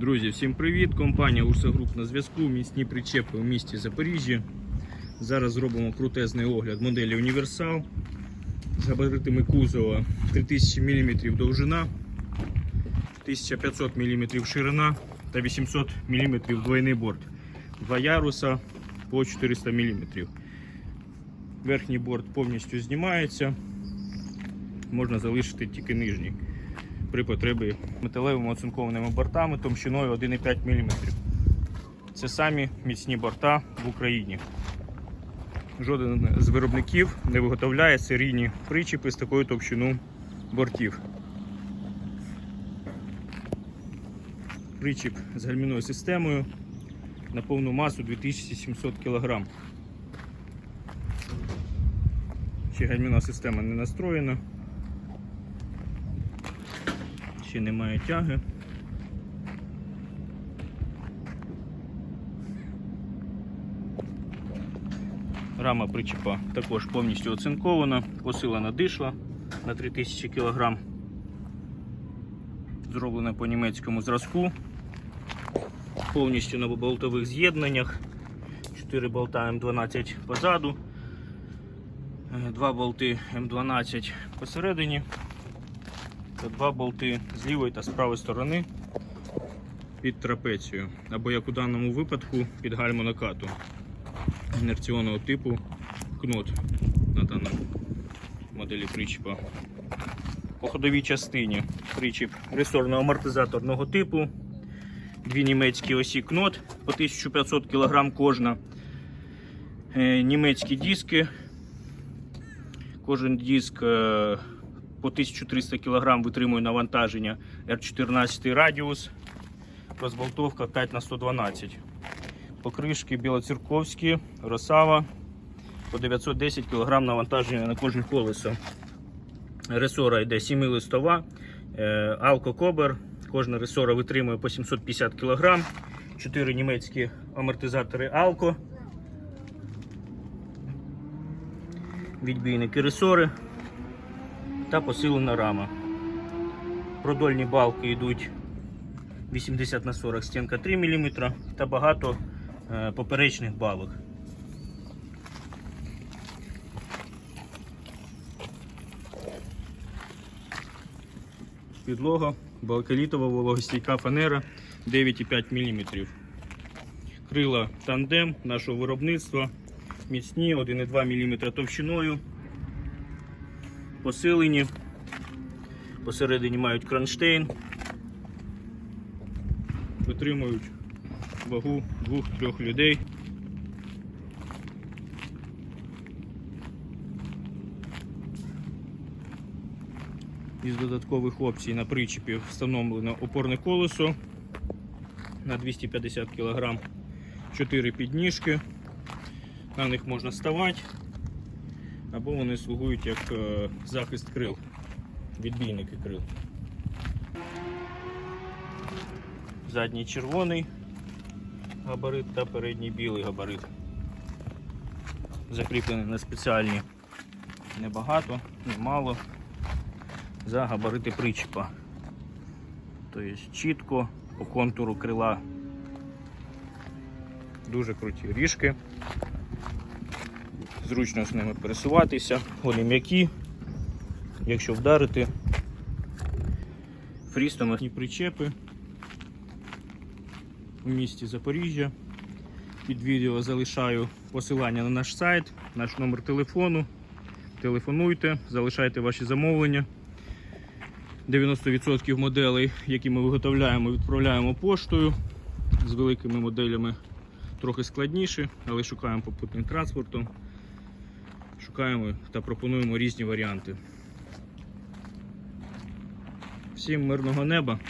Друзі, всім привіт! Компанія Урса Груп на зв'язку. Міцні причепи у місті Запоріжжя. Зараз зробимо крутезний огляд моделі Універсал з габаритами кузова 3000 мм довжина, 1500 мм ширина та 800 мм двойний борт. Два яруса по 400 мм. Верхній борт повністю знімається, можна залишити тільки нижній при потребі металевими оцинкованими бортами товщиною 1,5 мм. Це самі міцні борта в Україні. Жоден з виробників не виготовляє серійні причіпи з такою товщиною бортів. Причіп з гальмівною системою на повну масу 2700 кг. Ще гальмівна система не настроєна. Ще немає тяги. Рама причепа також повністю оцинкована, посилена дишла на 3000 кг. Зроблена по німецькому зразку. Повністю на болтових з'єднаннях. 4 болта М12 позаду, 2 болти М12 посередині та два болти з лівої та з правої сторони під трапецію, або як у даному випадку під гальму накату інерційного типу кнот на даному моделі причіпа. По ходовій частині причіп ресорно-амортизаторного типу, дві німецькі осі кнот по 1500 кг кожна, Е, німецькі диски. Кожен диск е, по 1300 кг витримує навантаження R14 радіус, розболтовка 5 на 112 Покришки білоцерковські, Росава по 910 кг навантаження на кожне колесо. Ресора йде 7 листова, Алко Кобер. Кожна ресора витримує по 750 кг. 4 німецькі амортизатори Алко. Відбійники ресори та посилена рама. Продольні балки йдуть 80 на 40 стінка 3 мм та багато е, поперечних балок. Підлога, балкалітова вологостійка фанера 9,5 мм. Крила тандем нашого виробництва міцні 1,2 мм товщиною посилені. Посередині мають кронштейн, витримують вагу двох-трьох людей. Із додаткових опцій на причепі встановлено опорне колесо на 250 кг, 4 підніжки. На них можна ставати, або вони слугують як е, захист крил, відбійники крил. Задній червоний габарит та передній білий габарит. Закріплені на спеціальні небагато, немало за габарити причепа. Тобто чітко по контуру крила. Дуже круті ріжки зручно з ними пересуватися, вони м'які, якщо вдарити фрістомасні причепи у місті Запоріжжя. Під відео залишаю посилання на наш сайт, наш номер телефону. Телефонуйте, залишайте ваші замовлення. 90% моделей, які ми виготовляємо, відправляємо поштою. З великими моделями трохи складніше, але шукаємо попутним транспортом шукаємо та пропонуємо різні варіанти. Всім мирного неба!